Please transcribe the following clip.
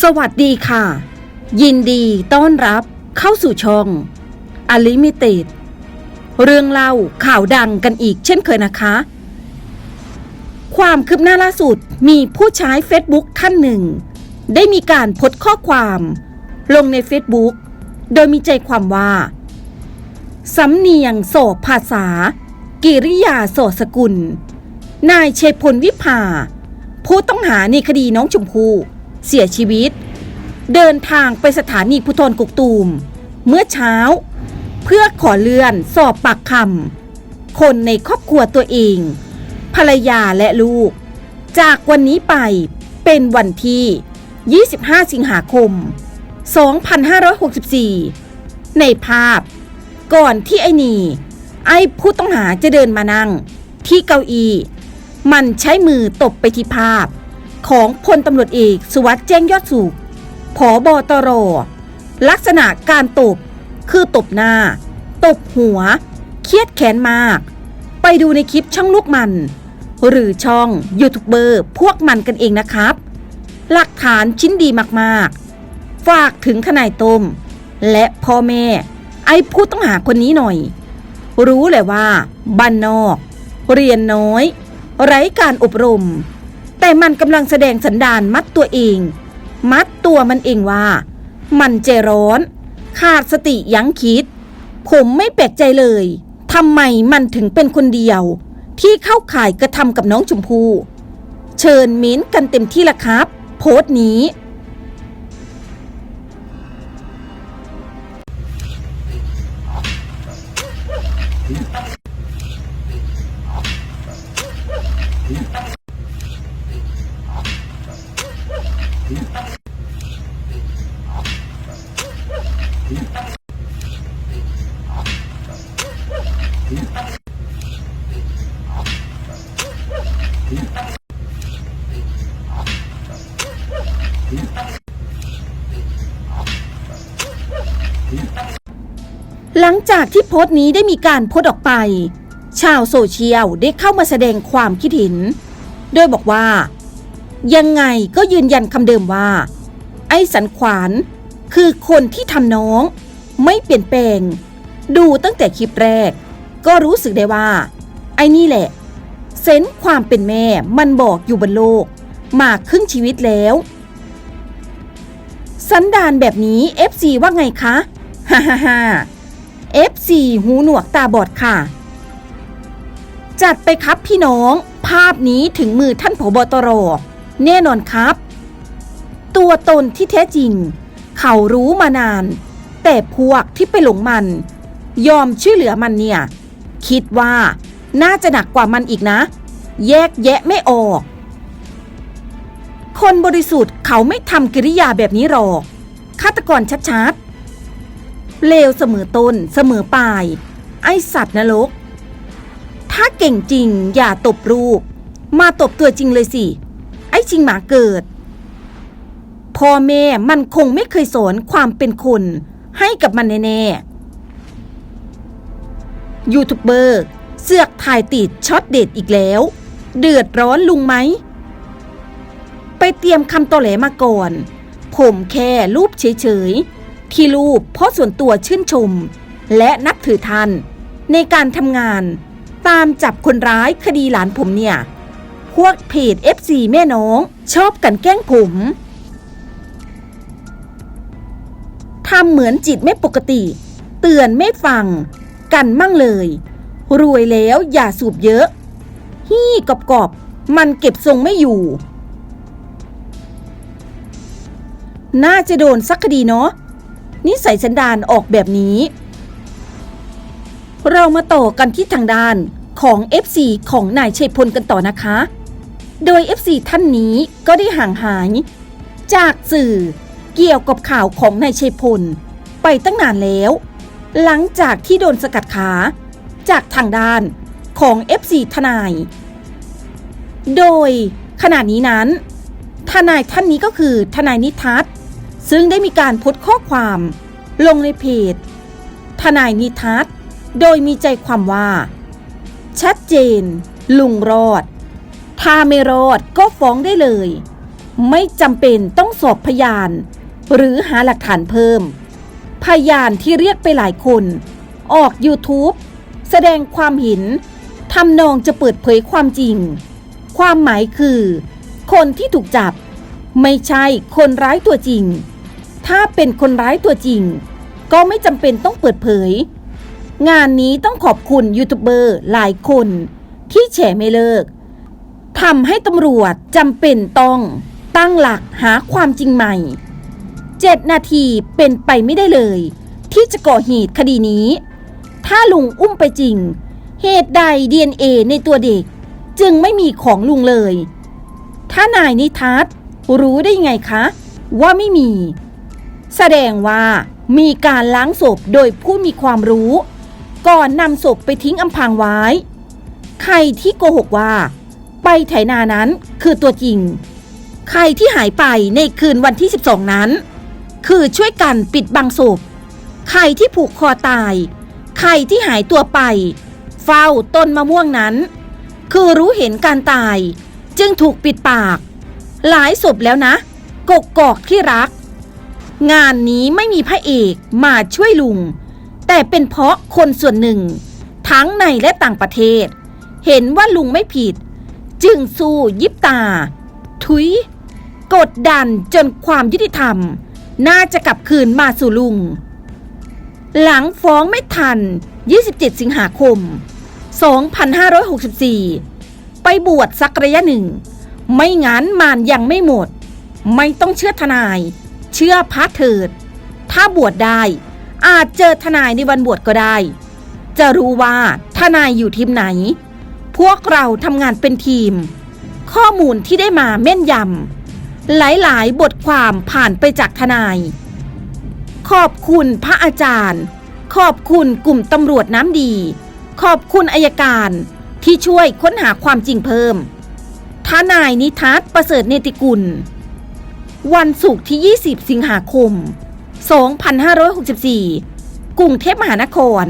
สวัสดีค่ะ ยินดีต้อนรับเข้าสู่ช่อง Unlimited เรื่องเล่าข่าวดังกันอีกเช่นเคยนะคะ ความคืบหน้าล่าสุดมีผู้ใช้ Facebook ท่านหนึ่ง ได้มีการโพสข้อความ ลงใน Facebook โดยมีใจความว่า สำเนียงโสภาษา กิริยาโสสกุล นายเชยพลวิภา ผู้ต้องหาในคดีน้องชมพู่ เสียชีวิต เดินทางไปสถานีภูธรกุกตูม เมื่อเช้า เพื่อขอเลื่อนสอบปากคำคนในครอบครัวตัวเอง ภรรยาและลูก จากวันนี้ไปเป็นวันที่ 25 สิงหาคม 2564 ในภาพ ก่อนที่ไอ้นีไอ้ผู้ต้องหาจะเดินมานั่ง ที่เก้าอี้มันใช้มือตบไปที่ภาพ ของพลตำรวจเอกสุวัสด์แจ้งยอดสุขผอบอตร ลักษณะการตบ คือตบหน้า ตบหัว เครียดแขนมาก ไปดูในคลิปช่องลูกมัน หรือช่องยูทูบเบอร์พวกมันกันเองนะครับ หลักฐานชิ้นดีมากๆ ฝากถึงทนายต้ม และพ่อแม่ ไอ้ผู้ต้องหาคนนี้หน่อย รู้เลยว่า บ้านนอก เรียนน้อย ไร้การอบรม แต่มันกำลังแสดงสันดานมัดตัวเอง มัดตัวมันเองว่า มันใจร้อน ขาดสติยั้งคิด ผมไม่แปลกใจเลยทำไมมันถึงเป็นคนเดียว ที่เข้าข่ายกระทำกับน้องชมพู่เชิญมิ้นกันเต็มที่ละครับ โพสต์นี้ หลังจากที่โพสต์นี้ได้มีการโพสต์ออกไป ชาวโซเชียลได้เข้ามาแสดงความคิดเห็น โดยบอกว่า ยังไงก็ยืนยันคำเดิมว่า ไอ้สันขวาน คือคนที่ทำน้อง ไม่เปลี่ยนแปลง ดูตั้งแต่คลิปแรก ก็รู้สึกได้ว่า ไอ้นี่แหละ เซนส์ความเป็นแม่มันบอกอยู่บนโลก มาครึ่งชีวิตแล้ว สันดานแบบนี้ FC ว่าไงคะฮ่าฮ่าฮ่า F4 หูหนวกตาบอดค่ะ จัดไปครับพี่น้องภาพนี้ถึงมือท่านผบตร แน่นอนครับ ตัวตนที่แท้จริง เขารู้มานาน แต่พวกที่ไปหลงมัน ยอมช่วยเหลือมันเนี่ย คิดว่าน่าจะหนักกว่ามันอีกนะ แยกแยะไม่ออก คนบริสุทธิ์เขาไม่ทำกิริยาแบบนี้หรอกฆาตกรชัดๆ เลวเสมอต้นเสมอปลาย ไอสัตว์นรก ถ้าเก่งจริงอย่าตบรูป มาตบตัวจริงเลยสิ ไอจริงหมาเกิด พ่อแม่มันคงไม่เคยสอนความเป็นคน ให้กับมันแน่ๆยูทูบเบอร์เสือกถ่ายติดช็อตเด็ดอีกแล้ว เดือดร้อนลุงไหม ไปเตรียมคำตอแหลมาก่อน ผมแค่รูปเฉยๆ ที่รูปเพราะส่วนตัวชื่นชม และนับถือท่าน ในการทำงาน ตามจับคนร้ายคดีหลานผมเนี่ย พวกเพจ FC แม่น้อง ชอบกันแกล้งผม ทำเหมือนจิตไม่ปกติ เตือนไม่ฟัง กันมั่งเลย รวยแล้วอย่าสูบเยอะ ฮี่กอบๆมันเก็บทรงไม่อยู่ น่าจะโดนสักคดีเนาะนิสัยสันดานออกแบบนี้ เรามาต่อกันที่ทางด้านของ FC ของนายชัยพลกันต่อนะคะ โดย FC ท่านนี้ก็ได้ห่างหาย จากสื่อ เกี่ยวกับข่าวของนายชัยพล ไปตั้งนานแล้ว หลังจากที่โดนสกัดขา จากทางด้านของ FC ทนาย โดยขณะนี้นั้น ทนายท่านนี้ก็คือทนายนิทัศน์ซึ่งได้มีการโพสต์ข้อความลงในเพจ ทนายนิทัศน์โดยมีใจความว่า ชัดเจน ลุงรอด ถ้าไม่รอดก็ฟ้องได้เลย ไม่จำเป็นต้องสอบพยาน หรือหาหลักฐานเพิ่ม พยานที่เรียกไปหลายคน ออก YouTube แสดงความเห็นทำนองจะเปิดเผยความจริง ความหมายคือ คนที่ถูกจับ ไม่ใช่คนร้ายตัวจริง ถ้าเป็นคนร้ายตัวจริง ก็ไม่จำเป็นต้องเปิดเผย งานนี้ต้องขอบคุณยูทูบเบอร์หลายคนที่แฉไม่เลิกทำให้ตำรวจจำเป็นต้องตั้งหลักหาความจริงใหม่ 7 นาทีเป็นไปไม่ได้เลย ที่จะก่อเหตุคดีนี้ ถ้าลุงอุ้มไปจริง เหตุใด DNA ในตัวเด็ก จึงไม่มีของลุงเลย ถ้านายนิทัศรู้ได้ยังไงคะ ว่าไม่มี แสดงว่ามีการล้างศพโดยผู้มีความรู้ ก่อนนำศพไปทิ้งอำพางไว้ ใครที่โกหกว่า ไปไถนานั้นคือตัวจริง ใครที่หายไปในคืนวันที่ 12 นั้น คือช่วยกันปิดบังศพ ใครที่ผูกคอตาย ใครที่หายตัวไป เฝ้าต้นมะม่วงนั้น คือรู้เห็นการตาย จึงถูกปิดปาก หลายศพแล้วนะ กกกอกที่รัก งานนี้ไม่มีพระเอกมาช่วยลุง แต่เป็นเพราะคนส่วนหนึ่ง ทั้งในและต่างประเทศ เห็นว่าลุงไม่ผิด จึงสู้ยิบตา ทุย กดดันจนความยุติธรรม น่าจะกลับคืนมาสู่ลุง หลังฟ้องไม่ทัน 27 สิงหาคม 2564 ไปบวชสักระยะหนึ่ง ไม่งั้นมานยังไม่หมด ไม่ต้องเชื่อทนาย เชื่อพระเถิด ถ้าบวชได้อาจเจอทนายในวันบวชก็ได้ จะรู้ว่าทนายอยู่ทีมไหน พวกเราทำงานเป็นทีม ข้อมูลที่ได้มาแม่นยำ หลายๆ บทความผ่านไปจากทนาย ขอบคุณพระอาจารย์ ขอบคุณกลุ่มตำรวจน้ำดี ขอบคุณอายการที่ช่วยค้นหาความจริงเพิ่มทนายนิทัศน์ประเสริฐเนติกุล วันศุกร์ที่ 20 สิงหาคม 2564 กรุงเทพมหานคร